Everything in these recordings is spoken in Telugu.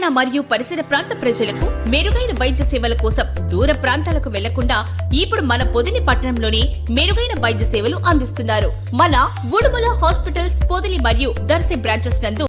తెలంగాణ మరియు పరిసర ప్రాంత ప్రజలకు మెరుగైన వైద్య సేవల కోసం దూర ప్రాంతాలకు వెళ్ళకుండా ఇప్పుడు మన పొదిలి పట్టణంలోనే మెరుగైన వైద్య సేవలు అందిస్తున్నారు. మన ఉడుమల హాస్పిటల్స్ పొదిలి మరియు దర్శి బ్రాంచెస్ నందు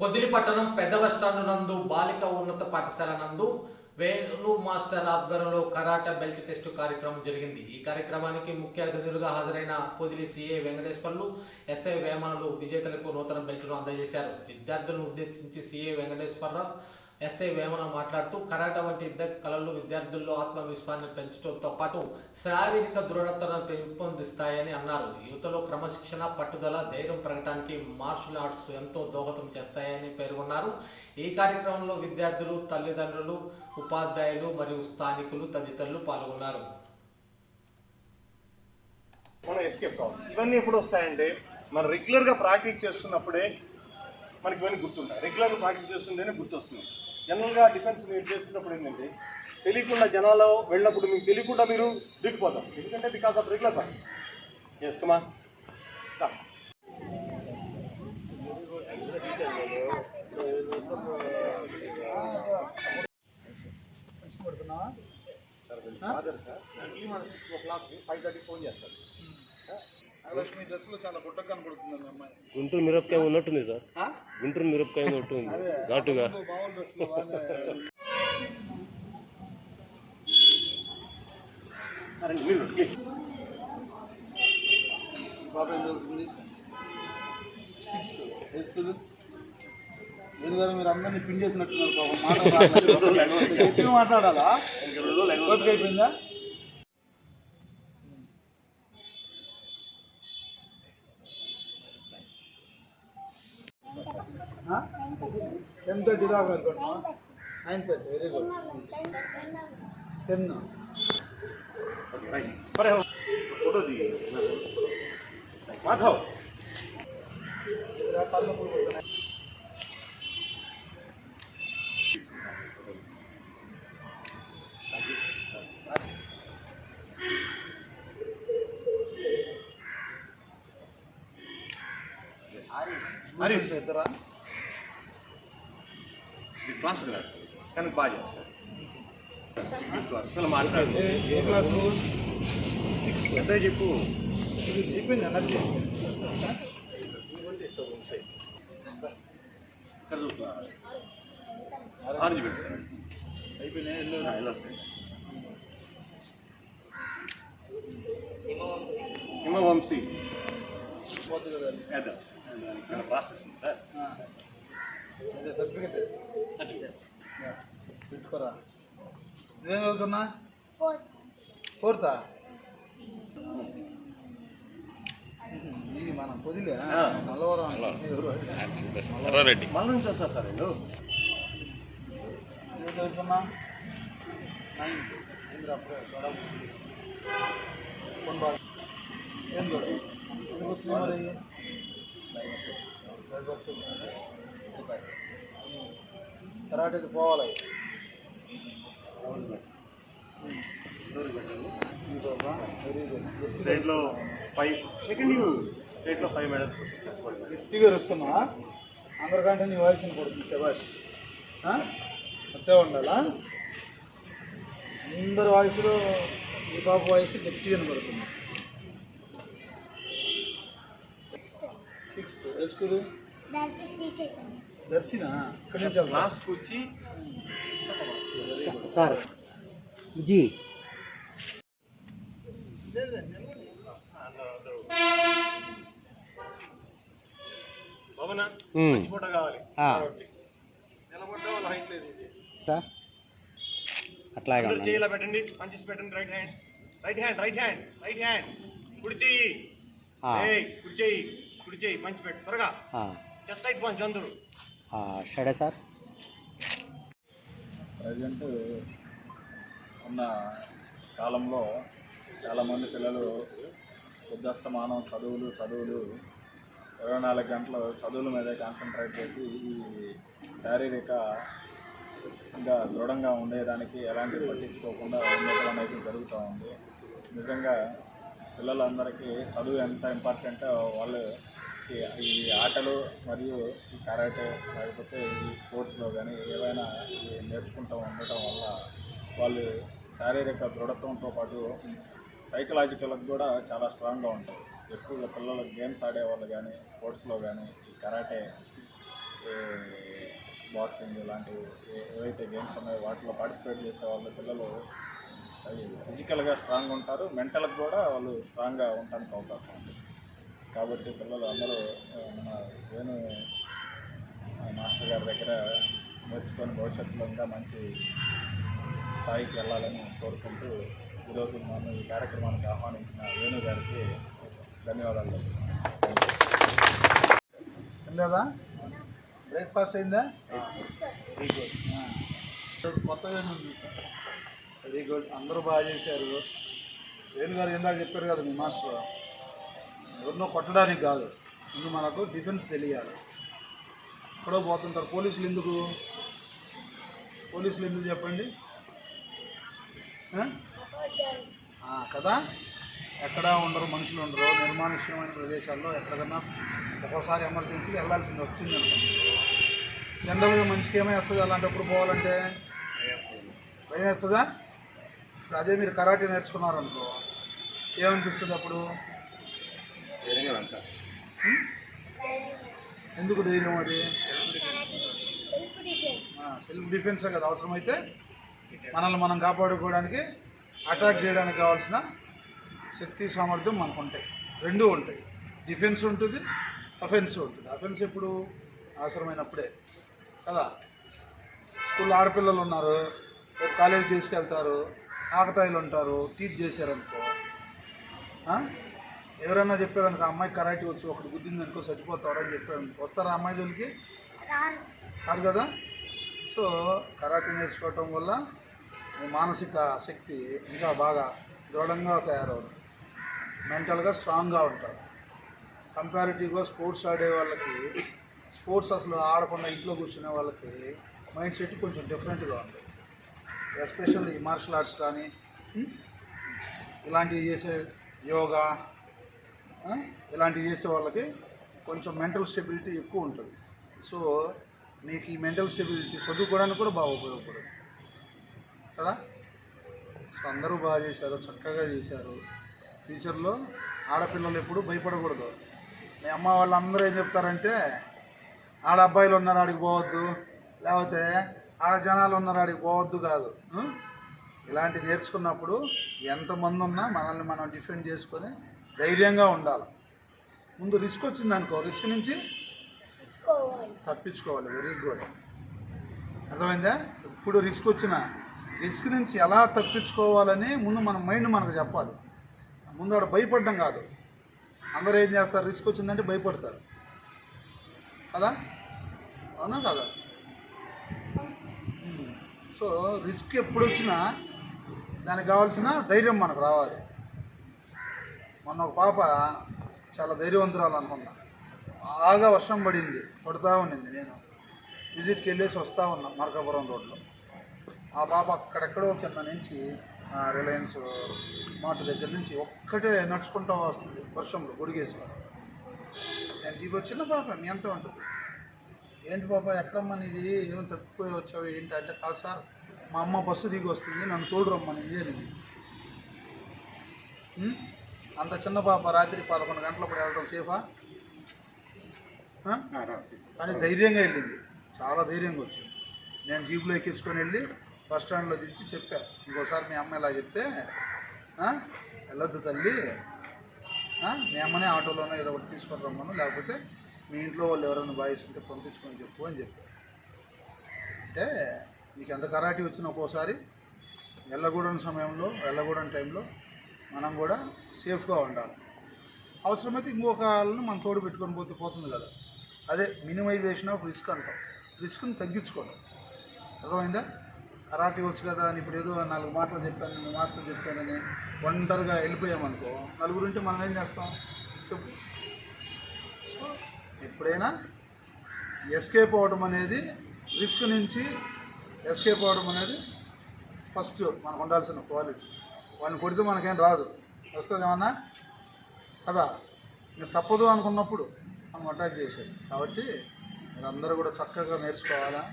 పొదిలి పట్టణం పెద్ద బస్టాండ్ నందు బాలిక ఉన్నత పాఠశాల నందు వేలు మాస్టర్ ఆధ్వర్యంలో కరాట బెల్ట్ టెస్ట్ కార్యక్రమం జరిగింది. ఈ కార్యక్రమానికి ముఖ్య అతిథులుగా హాజరైన Podili C A Venkateswarlu SI వేమనలు విజేతలకు నూతన బెల్టును అందజేశారు. విద్యార్థులను ఉద్దేశించి సిఏ వెంకటేశ్వరరావు ఎస్ఐ వేమన మాట్లాడుతూ కరాట వంటి ఇద్దరు కళలు విద్యార్థుల్లో ఆత్మవిశ్వాసాన్ని పెంచడంతో పాటు శారీరక దృఢతను పెంపొందిస్తాయని అన్నారు. యువతలో క్రమశిక్షణ పట్టుదల ధైర్యం పెరగడానికి మార్షల్ ఆర్ట్స్ ఎంతో దోహదం చేస్తాయని పేర్కొన్నారు. ఈ కార్యక్రమంలో విద్యార్థులు తల్లిదండ్రులు ఉపాధ్యాయులు మరియు స్థానికులు తదితరులు పాల్గొన్నారు. మనం ఎస్కేప్ కావాలి ఇవన్నీ ఎప్పుడు వస్తాయంటే మనం రెగ్యులర్గా ప్రాక్టీస్ చేస్తున్నప్పుడే మనకి ఇవన్నీ గుర్తుంటాయి. రెగ్యులర్గా ప్రాక్టీస్ చేస్తుంటేనే గుర్తొస్తుంది. జనరల్గా డిఫెన్స్ మీరు చేస్తున్నప్పుడు ఏంటంటే తెలియకుండా జనాల్లో వెళ్ళినప్పుడు మీకు తెలియకుండా మీరు దిగిపోతాం ఎందుకంటే బికాస్ ఆఫ్ రెగ్యులర్ ప్రాక్టీస్ చేస్తామా ఫాదర్ సార్ మన six o'clock five thirty phone చేస్తారు లక్ష్మి డ్రెస్లో చాలా గుడ్డ కనబడుతుంది అమ్మాయి. గుంటూరు మిరపకాయ ఉన్నట్టుంది సార్. ఆ? గుంటూరు మిరపకాయ ఉన్నట్టుంది ఘాటుగా. పాప ఏం చదువుతుంది? సిక్స్త్ ఏ స్కూల్? మీరు గారు మీరు అందరినీ పిన్ చేసినట్టున్నారు పాపం. మాట్లాడాలా? అయిపోయిందా? టెన్ థర్టీ దాకా అనుకుంటున్నా nine thirty very good ten మరి ఫోటో దిగి మాధవ్ కళ్ళు మూడుకుంటున్నాయి హరీష్ ఇద్దరా ఇది క్లాస్ కదా కానీ బాగా చేస్తాడు ఈ క్లాస్ అసలు మాట్లాడు ఏ- ఏ క్లాసు సిక్స్త్ అదే చెప్పు అయిపోయింది ఎనర్జీ ఇక్కడ చూస్తా ఆరెంజ్ పెట్టు సార్ అయిపోయినాయి ఎల్లో ఆ, ఎలా వస్తాయి హిమవంశీ పోతుంది కదా అది. వేద్దాం ఇక్కడ ప్రాసెస్ ఉంది సార్ ఆ. అదే సర్టిఫికెట్. పెట్టుకోరా. నువ్వేం చదువుతున్నా? ఫోర్తా. ఇది మనం పొదిలే ఎవరు? ఎర్రారెడ్డి. మళ్ళీ నుంచి వస్తారు సార్ వీళ్ళు ఏం చదువుతున్నా? నైన్త్ ఏం చూడు ఎందుకు వచ్చింది మరి కరాటేది పోవాలి. వెరీ గుడ్ స్టేట్లో ఫైవ్ స్టేట్లో ఫైవ్ గట్టిగా వస్తున్నా అందరికంటే నీ వాయిస్ పడుతుంది శభాష్? అంతే ఉండాలా? అందరి వాయిస్లో ఈ పాప వాయిస్ గట్టిగా పడుతుంది సిక్స్త్ ఏ స్కూల్? దర్శినా ఇక్కడి నుంచి లాస్ట్కి వచ్చి సార్ జీ. ఫోటో కావాలి. హైట్ లేదు ఇది. అట్లాగే పెట్టండి పంచెస్ పెట్టండి right hand. Right hand right hand right hand. కుడి చెయ్యి కుడి చెయ్యి కుడి చెయ్యి పంచి పెట్టు త్వరగా. ఆ, జస్ట్ రైట్ పంచ్ అందరూ షడే సార్. ప్రజెంట్ ఉన్న కాలంలో చాలామంది పిల్లలు బుద్ధస్తమానం చదువులు చదువులు ఇరవై నాలుగు గంటలు చదువుల మీదే కాన్సన్ట్రేట్ చేసి ఈ శారీరక ఇంకా దృఢంగా ఉండేదానికి ఎలాంటి పట్టించుకోకుండా ఉండటం అనేది జరుగుతూ ఉంది. నిజంగా పిల్లలందరికీ చదువు ఎంత ఇంపార్టెంటో వాళ్ళు ఈ ఆటలు మరియు ఈ కరాటే లేకపోతే ఈ స్పోర్ట్స్లో కానీ ఏవైనా నేర్చుకుంటూ ఉండటం వల్ల వాళ్ళు శారీరక దృఢత్వంతో పాటు సైకలాజికల్కి కూడా చాలా స్ట్రాంగ్గా ఉంటారు. ఎక్కువగా పిల్లలు గేమ్స్ ఆడేవాళ్ళు కానీ స్పోర్ట్స్లో కానీ ఈ కరాటే బాక్సింగ్ ఇలాంటివి ఏ- ఏవైతే గేమ్స్ ఉన్నాయో వాటిలో పార్టిసిపేట్ చేసే వాళ్ళ పిల్లలు ఫిజికల్గా స్ట్రాంగ్ ఉంటారు. మెంటల్కి కూడా వాళ్ళు స్ట్రాంగ్గా ఉండడానికి అవకాశం ఉంది కాబట్టి పిల్లలు అందరూ మన వేణు మాస్టర్ గారి దగ్గర నేర్చుకొని భవిష్యత్తులో ఇంకా మంచి స్థాయికి వెళ్ళాలని కోరుకుంటూ ఈరోజు మనం ఈ కార్యక్రమానికి ఆహ్వానించిన వేణు గారికి ధన్యవాదాలు. లేదా బ్రేక్ఫాస్ట్ అయిందా? వెరీ గుడ్ కొత్తగా ఉంది సార్ వెరీ గుడ్. అందరూ బాగా చేశారు. వేణుగారు ఇందాక చెప్పారు కదా మీ మాస్టర్. ఎవరినో కొట్టడానికి కాదు. ముందు మనకు డిఫెన్స్ తెలియాలి. ఎక్కడో పోతుంటారు. పోలీసులు ఎందుకు? పోలీసులు ఎందుకు చెప్పండి? కదా? ఎక్కడా ఉండరు మనుషులు ఉండరు. నిర్మానుష్యమైన ప్రదేశాల్లో ఎక్కడికన్నా ఒక్కోసారి ఎమర్జెన్సీకి వెళ్ళాల్సింది వచ్చింది అనుకోండి. జనరల్గా మనిషికి ఏమేస్తుంది? అలాంటప్పుడు పోవాలంటే భయం వేస్తుందా ఇప్పుడు అదే మీరు కరాటే నేర్చుకున్నారనుకో ఏమనిపిస్తుంది అప్పుడు? ఎందుకు ధైర్యం అది? సెల్ఫ్ డిఫెన్స్ సెల్ఫ్ డిఫెన్సే కదా అవసరమైతే మనల్ని మనం కాపాడుకోవడానికి అటాక్ చేయడానికి కావాల్సిన శక్తి సామర్థ్యం మనకు ఉంటాయి. రెండూ ఉంటాయి. డిఫెన్స్ ఉంటుంది అఫెన్స్ ఉంటుంది. అఫెన్స్ ఎప్పుడు? అవసరమైనప్పుడే. కదా? స్కూల్లో ఆడపిల్లలు ఉన్నారు కాలేజీ తీసుకెళ్తారు ఆకతాయిలు ఉంటారు టీచ్ చేశారనుకో ఎవరైనా చెప్పారనుకో అమ్మాయి కరాటీ వచ్చి ఒకటి గుద్దింది అనుకో చచ్చిపోతారు అని చెప్పారు. వస్తారా అమ్మాయి జోలికి? కాదు కదా? సో కరాటే నేర్చుకోవటం వల్ల మానసిక శక్తి ఇంకా బాగా దృఢంగా తయారవుతుంది. మెంటల్గా స్ట్రాంగ్గా ఉంటారు. కంపారిటివ్గా స్పోర్ట్స్ ఆడే వాళ్ళకి స్పోర్ట్స్ అసలు ఆడకుండా ఇంట్లో కూర్చునే వాళ్ళకి మైండ్ సెట్ కొంచెం డిఫరెంట్గా ఉంటుంది ఎస్పెషల్లీ మార్షల్ ఆర్ట్స్ కానీ? ఇలాంటివి చేసే యోగా? ఇలాంటివి చేసే వాళ్ళకి కొంచెం మెంటల్ స్టెబిలిటీ ఎక్కువ ఉంటుంది. సో నీకు ఈ మెంటల్ స్టెబిలిటీ చదువుకోవడానికి కూడా బాగా ఉపయోగపడుతుంది. కదా? సో అందరూ బాగా చేశారు చక్కగా చేశారు. ఫ్యూచర్లో ఆడపిల్లలు ఎప్పుడు భయపడకూడదు. మీ అమ్మ వాళ్ళందరూ ఏం చెప్తారంటే ఆడ అబ్బాయిలు ఉన్నారు ఆడికి పోవద్దు. లేకపోతే ఆడ జనాలు ఉన్నారు ఆడికి పోవద్దు కాదు. ఇలాంటి నేర్చుకున్నప్పుడు ఎంతమంది ఉన్నా మనల్ని మనం డిఫెండ్ చేసుకొని ధైర్యంగా ఉండాలి. ముందు రిస్క్ వచ్చింది అనుకో రిస్క్ నుంచి తప్పించుకోవాలి. వెరీ గుడ్ అర్థమైందా? ఇప్పుడు రిస్క్ వచ్చిన రిస్క్ నుంచి ఎలా తప్పించుకోవాలని ముందు మన మైండ్ మనకు చెప్పాలి. ముందు ఆడ భయపడడం కాదు. అందరూ ఏం చేస్తారు? రిస్క్ వచ్చిందంటే భయపడతారు. కదా? అవునా కదా. సో రిస్క్ ఎప్పుడు వచ్చినా దానికి కావాల్సిన ధైర్యం మనకు రావాలి. మొన్న ఒక పాప చాలా ధైర్యవంతురాలు అనుకున్నా. బాగా వర్షం పడింది పడుతూ ఉండింది నేను. విజిట్కి వెళ్ళేసి వస్తూ ఉన్నా మార్కాపురం రోడ్లో. ఆ పాప అక్కడెక్కడో కింద నుంచి ఆ రిలయన్స్ మార్ట్ దగ్గర నుంచి ఒక్కటే నడుచుకుంటూ వస్తుంది వర్షంలో గుడిగేసుకొని. నేను జీపో చిన్న పాప మీ ఎంత ఉంటుంది. ఏంటి పాప ఎక్కడమ్మా నీది? ఏం తక్కువ వచ్చావు ఏంటి? అంటే కాదు సార్ మా అమ్మ బస్సు దిగి వస్తుంది నన్ను తోడు రమ్మనింది అని. అంత చిన్న పాప రాత్రి పదకొండు గంటలప్పుడు వెళ్ళడం సేఫా? కానీ ధైర్యంగా వెళ్ళింది. చాలా ధైర్యంగా వచ్చింది. నేను జీపులో ఎక్కించుకొని వెళ్ళి బస్ స్టాండ్లో దించి చెప్పా. ఇంకోసారి మీ అమ్మ ఇలా చెప్తే వెళ్ళొద్దు తల్లి. మీ అమ్మనే ఆటోలోనే ఏదో ఒకటి తీసుకొని రమ్మను. లేకపోతే మీ ఇంట్లో వాళ్ళు ఎవరైనా బాయ్స్ ఉంటే పంపించుకొని చెప్పు అని చెప్పారు అంటే నీకు ఎంత కరాటీ వచ్చినా ఒక్కోసారి వెళ్ళకూడని సమయంలో వెళ్ళకూడని టైంలో మనం కూడా సేఫ్గా ఉండాలి. అవసరమైతే ఇంకొక వాళ్ళని మనం తోడు పెట్టుకొని పోతే పోతుంది కదా. అదే మినిమైజేషన్ ఆఫ్ రిస్క్ అంటాం. రిస్క్ని తగ్గించుకోవడం అర్థమైందా? కరాటీ వచ్చు కదా అని ఇప్పుడు ఏదో నాలుగు మాటలు చెప్పాను మాస్టర్ చెప్పానని ఒంటరిగా వెళ్ళిపోయామనుకో నలుగురు ఉంటే మనం ఏం చేస్తాం? చెప్పు. సో ఎప్పుడైనా ఎస్కేప్ అవ్వడం అనేది రిస్క్ నుంచి ఎస్కేప్ అవ్వడం అనేది ఫస్ట్ మనకు ఉండాల్సిన క్వాలిటీ. వాళ్ళని కొడితే మనకేం రాదు. వస్తుంది ఏమన్నా? కదా? ఇంకా తప్పదు అనుకున్నప్పుడు మనం అటాక్ చేసేది. కాబట్టి మీరందరూ కూడా చక్కగా నేర్చుకోవాలా?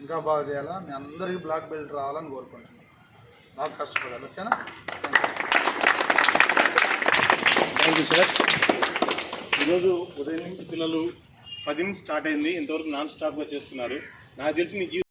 ఇంకా బాగా చేయాలా? మీ అందరికీ బ్లాక్ బెల్ట్ రావాలని కోరుకుంటున్నాను. బాగా కష్టపడాలి. ఓకేనా? థ్యాంక్ యూ సార్ ఈరోజు ఉదయం నుంచి పిల్లలు పది నుంచి స్టార్ట్ అయింది. ఇంతవరకు నాన్ స్టాప్గా చేస్తున్నారు. నాకు తెలిసి మీ